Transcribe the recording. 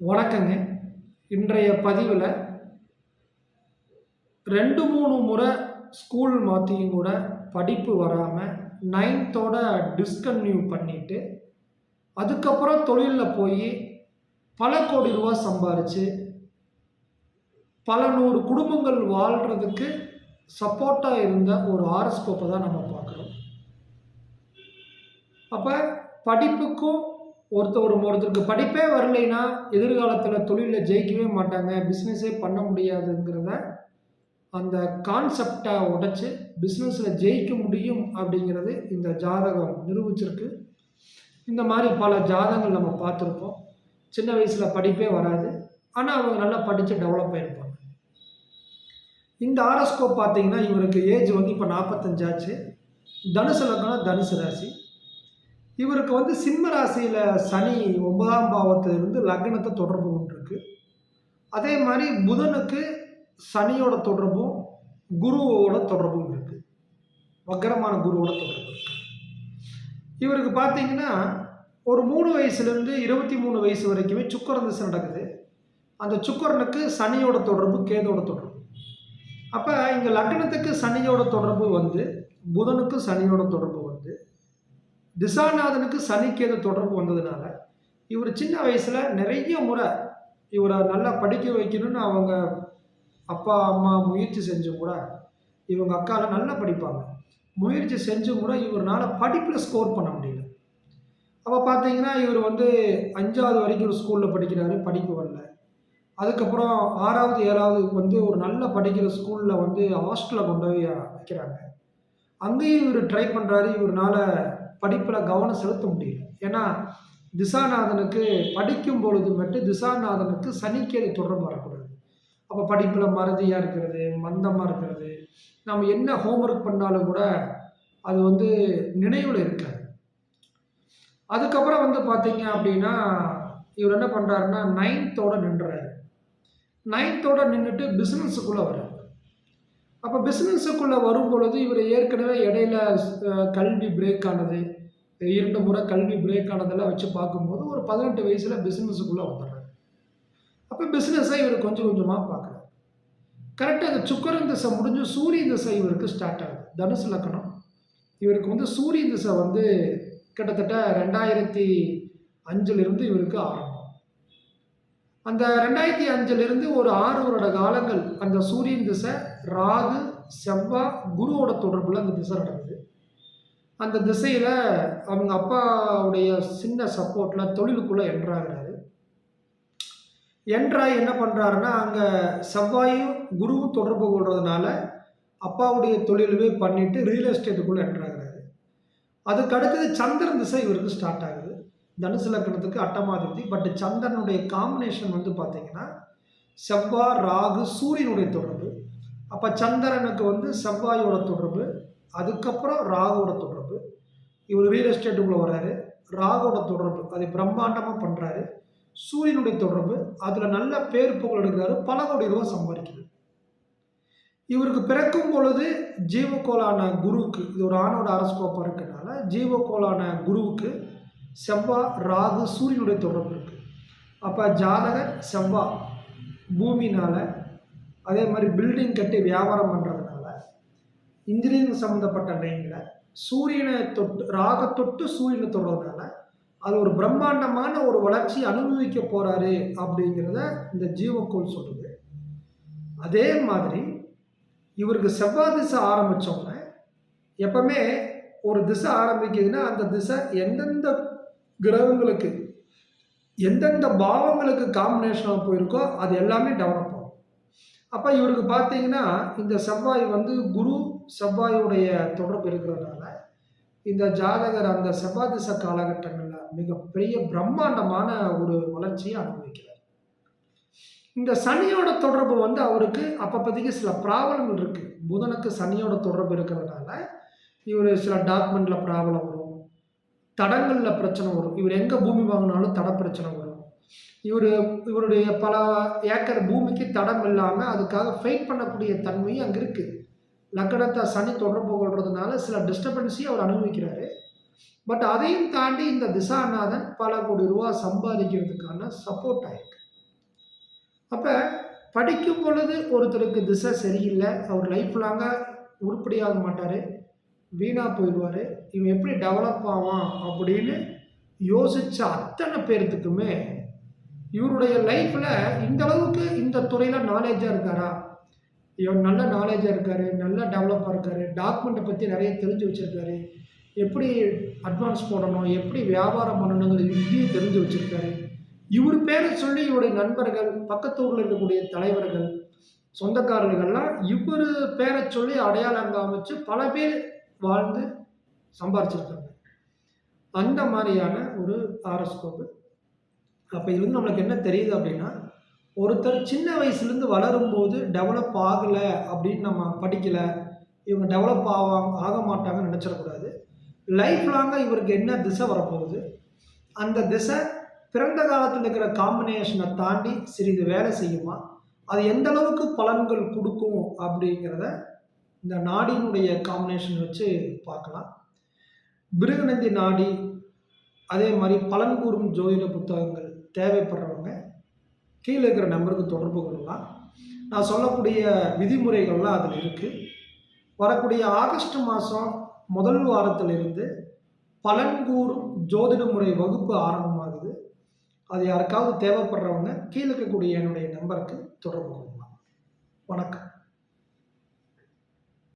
வணக்கங்க. இன்றைய பதிவில் ரெண்டு மூணு முறை ஸ்கூல் மாற்றியும் கூட படிப்பு வராமல் நைன்த்தோட டிஸ்கன்யூ பண்ணிவிட்டு அதுக்கப்புறம் தொழிலில் போய் பல கோடி ரூபா சம்பாரித்து பல நூறு குடும்பங்கள் வாழ்கிறதுக்கு சப்போர்ட்டாக இருந்த ஒரு ஆரஸ்கோப்பை தான் நம்ம பார்க்குறோம். அப்போ படிப்புக்கும் ஒருத்தர் ஒருத்தருக்கு படிப்பே வரலைன்னா எதிர்காலத்தில் தொழிலில் ஜெயிக்கவே மாட்டாங்க பிஸ்னஸே பண்ண முடியாதுங்கிறத அந்த கான்செப்டை உடைச்சி பிஸ்னஸில் ஜெயிக்க முடியும் அப்படிங்கிறது இந்த ஜாதகம் நிரூபிச்சிருக்கு. இந்த மாதிரி பல ஜாதகங்கள் நம்ம பார்த்துருப்போம். சின்ன வயசில் படிப்பே வராது ஆனால் அவங்க நல்லா படித்து டெவலப் ஆகிருப்பாங்க இந்த ஆரஸ்கோப் பார்த்தீங்கன்னா இவருக்கு ஏஜ் வந்து இப்போ நாற்பத்தஞ்சாச்சு தனுசு லக்னம் தனுசு ராசி. இவருக்கு வந்து சிம்ம ராசியில் சனி ஒன்பதாம் பாவத்திலிருந்து லக்னத்தை தொடர்பு கொண்டிருக்கு. அதே மாதிரி புதனுக்கு சனியோட தொடர்பும் குருவோட தொடர்பும் இருக்கு. வக்கரமான குருவோட தொடர்பு இவருக்கு பார்த்தீங்கன்னா ஒரு மூணு வயசுலேருந்து இருபத்தி மூணு வயசு வரைக்குமே சுக்கரன் திசை நடக்குது. அந்த சுக்கரனுக்கு சனியோட தொடர்பு கேதோட தொடர்பு. அப்போ இங்கே லக்னத்துக்கு சனியோட தொடர்பு வந்து புதனுக்கு சனியோட தொடர்பு திசாநாதனுக்கு சனிக்கேது தொடர்பு வந்ததுனால இவர் சின்ன வயசில் நிறைய முறை இவரை நல்லா படிக்க வைக்கணும்னு அவங்க அப்பா அம்மா முயற்சி செஞ்சும் கூட இவங்க அக்கால நல்லா படிப்பாங்க. முயற்சி செஞ்சும் கூட இவரால் படிப்பில் ஸ்கோர் பண்ண முடியல. அப்போ பார்த்தீங்கன்னா இவர் வந்து அஞ்சாவது வரைக்கும் ஒரு ஸ்கூலில் படிக்கிறாரு படிப்பு வரல. அதுக்கப்புறம் ஆறாவது ஏழாவது வந்து ஒரு நல்ல படிக்கிற ஸ்கூலில் வந்து ஹாஸ்டலில் கொண்டு போய் வைக்கிறாங்க. அங்கேயும் இவர் ட்ரை பண்ணுறாரு இவரால் படிப்பில் கவனம் செலுத்த முடியல. ஏன்னா திசாநாதனுக்கு படிக்கும் பொழுது மட்டும் திசாநாதனுக்கு சனிக்கேது தொடர்பு வரக்கூடாது. அப்போ படிப்பில் மறதியாக இருக்கிறது மந்தமாக இருக்கிறது நம்ம என்ன ஹோம்ஒர்க் பண்ணாலும் கூட அது வந்து நினைவில் இருக்காது. அதுக்கப்புறம் வந்து பார்த்தீங்க அப்படின்னா இவர் என்ன பண்ணுறாருன்னா நைன்த்தோடு நின்றுறாரு நைன்த்தோடு நின்றுட்டு பிஸ்னஸுக்குள்ளே வர்றாரு. அப்போ பிஸ்னஸுக்குள்ளே வரும் பொழுது இவர் ஏற்கனவே இடையில கல்வி பிரேக் ஆனது இரண்டு முறை கல்வி பிரேக் ஆனதெல்லாம் வச்சு பார்க்கும்போது ஒரு பதினெட்டு வயசில் பிஸ்னஸுக்குள்ளே வந்துடுறாரு. அப்போ பிஸ்னஸை இவர் கொஞ்சம் கொஞ்சமாக பார்க்குறாரு. கரெக்டாக அந்த சுக்கரன் திசை முடிஞ்சு சூரிய திசை இவருக்கு ஸ்டார்ட் ஆகுது. தனுசு லக்கணம். இவருக்கு வந்து சூரிய திசை வந்து கிட்டத்தட்ட ரெண்டாயிரத்தி அஞ்சிலிருந்து இவருக்கு ஆரம்பம். அந்த ரெண்டாயிரத்தி அஞ்சிலிருந்து ஒரு ஆறு வருட காலங்கள் அந்த சூரியன் திசை ராகு செவ்வாய் குருவோட தொடர்பில் அந்த திசை நடக்குது அந்த திசையில் அவங்க அப்பாவுடைய சின்ன சப்போர்ட்டில் தொழிலுக்குள்ளே என்ட்ராகிறாரு என்றாய் என்ன பண்ணுறாருன்னா அங்கே செவ்வாயும் குருவும் தொடர்பு கொள்றதுனால அப்பாவுடைய தொழிலுமே பண்ணிட்டு ரியல் எஸ்டேட்டுக்குள்ளே என்ட்ராகிறாரு அதுக்கு அடுத்தது சந்திரன் திசை இவருக்கு ஸ்டார்ட் ஆகுது. தனுசு லக்னத்துக்கு அட்டமாதிபதி பட் சந்திரனுடைய காம்பினேஷன் வந்து பார்த்தீங்கன்னா செவ்வாய் ராகு சூரியனுடைய தொடர்பு. அப்போ சந்திரனுக்கு வந்து செவ்வாயோட தொடர்பு அதுக்கப்புறம் ராகுவோட தொடர்பு. இவர் ரியல் எஸ்டேட்டுக்குள்ளே வர்றாரு. ராகுவோட தொடர்பு அதை பிரம்மாண்டமாக பண்ணுறாரு சூரியனுடைய தொடர்பு அதில் நல்ல பேர் புகழ் எடுக்கிறாரு பல கோடி ரூபா சம்பாதிக்கிறது இவருக்கு பிறக்கும் பொழுது ஜீவகோளான குருவுக்கு இது ஒரு ஆணோட அரஸ்கோப்பாக இருக்கிறதுனால ஜீவகோளான குருவுக்கு செவ்வாய் ராகு சூரியனுடைய தொடர்பு இருக்குது அப்போ ஜாதகர் செவ்வாய் பூமினால் அதே மாதிரி பில்டிங் கட்டி வியாபாரம் பண்ணுறதுனால இன்ஜினியரிங் சம்மந்தப்பட்ட லைனில் சூரியனை தொட்டு ராக தொட்டு சூரியனை தொடுறதுனால அது ஒரு பிரம்மாண்டமான ஒரு வளர்ச்சி அனுபவிக்க போகிறாரு அப்படிங்கிறத இந்த ஜீவக்கோள் சொல்லுது. அதே மாதிரி இவருக்கு செவ்வாய் திசை ஆரம்பித்தோன்னே எப்பவுமே ஒரு திசை ஆரம்பிக்குதுன்னா அந்த திசை எந்தெந்த கிரகங்களுக்கு எந்தெந்த பாவங்களுக்கு காம்பினேஷனாக போயிருக்கோ அது எல்லாமே டெவலப் ஆகும். அப்போ இவருக்கு பார்த்தீங்கன்னா இந்த செவ்வாய் வந்து குரு செவ்வாயுடைய தொடர்பு இருக்கிறதுனால இந்த ஜாதகர் அந்த செவ்வாய் திசை காலகட்டங்களில் மிகப்பெரிய பிரம்மாண்டமான ஒரு வளர்ச்சியை அனுபவிக்கிறார். இந்த சனியோட தொடர்பு வந்து அவருக்கு அப்பப்போதைக்கு சில ப்ராப்ளங்கள் இருக்குது புதனுக்கு சனியோட தொடர்பு இருக்கிறதுனால இவர் சில டாக்குமெண்ட்டில் ப்ராப்ளம் வரும். தடங்களில் பிரச்சனை வரும். இவர் எங்கே பூமி வாங்கினாலும் தட பிரச்சனை வரும். இவர் இவருடைய பல ஏக்கர் பூமிக்கு தடம் இல்லாமல் அதுக்காக ஃபைட் பண்ணக்கூடிய தன்மையும் அங்கே இருக்குது லக்கணத்தை சனி தொடர்பு கொள்றதுனால சில டிஸ்டர்பன்ஸையும் அவர் அனுபவிக்கிறாரு. பட் அதையும் தாண்டி இந்த திசாநாதன் பல கோடி ரூபா சம்பாதிக்கிறதுக்கான சப்போர்ட் ஆயிருக்கு. அப்போ படிக்கும் பொழுது ஒருத்தருக்கு திசை சரியில்லை. அவர் லைஃப் லாங்காக உருப்படியாக மாட்டார். வீணாக போயிடுவார். இவன் எப்படி டெவலப் ஆவான் அப்படின்னு யோசித்த அத்தனை பேர்த்துக்குமே இவருடைய லைஃப்பில் இந்த அளவுக்கு இந்த துறையில் நாலேஜாக இருக்காரா? இவன் நல்ல நாலேஜாக இருக்கார் நல்ல டெவலப்பாக இருக்கார் டாக்குமெண்ட்டை பற்றி நிறைய தெரிஞ்சு வச்சுருக்காரு. எப்படி அட்வான்ஸ் போடணும் எப்படி வியாபாரம் பண்ணணுங்கிறது இங்கேயும் தெரிஞ்சு வச்சுருக்காரு. இவர் பேரை சொல்லி இவருடைய நண்பர்கள் பக்கத்து ஊரில் இருக்கக்கூடிய தலைவர்கள் சொந்தக்காரர்கள்லாம் இவர் பேரை சொல்லி அடையாளம் காமிச்சு பல பேர் வாழ்ந்து சம்பாரிச்சிருக்காங்க. அந்த மாதிரியான ஒரு ஆரோஸ்கோப்பு அப்போ இதுலேருந்து நம்மளுக்கு என்ன தெரியுது அப்படின்னா ஒருத்தர் சின்ன வயசுலேருந்து வளரும்போது டெவலப் ஆகலை அப்படின்னு நம்ம படிக்கலை. இவங்க டெவலப் ஆவாங்க ஆக மாட்டாங்கன்னு நினச்சிடக்கூடாது. லைஃப் லாங்காக இவருக்கு என்ன திசை வரப்போகுது? அந்த திசை பிறந்த காலத்தில் இருக்கிற காம்பினேஷனை தாண்டி சிறிது வேலை செய்யுமா? அது எந்த அளவுக்கு பலன்கள் கொடுக்கும் அப்படிங்கிறத இந்த நாடியினுடைய காம்பினேஷன் வச்சு பார்க்கலாம். பிருகநந்தி நாடி அதே மாதிரி பலன் கூறும் ஜோதிட புத்தகங்கள் தேவைப்படுறவங்க கீழே இருக்கிற நம்பருக்கு தொடர்பு கொள்ளலாம். நான் சொல்லக்கூடிய விதிமுறைகள்லாம் அதில் இருக்குது வரக்கூடிய ஆகஸ்ட் மாதம் முதல் வாரத்திலிருந்து பலன்கூறும் ஜோதிட முறை வகுப்பு ஆரம்பமாகுது. அது யாருக்காவது தேவைப்படுறவங்க கீழே இருக்கக்கூடிய என்னுடைய நம்பருக்கு தொடர்பு கொள்ளலாம். வணக்கம்.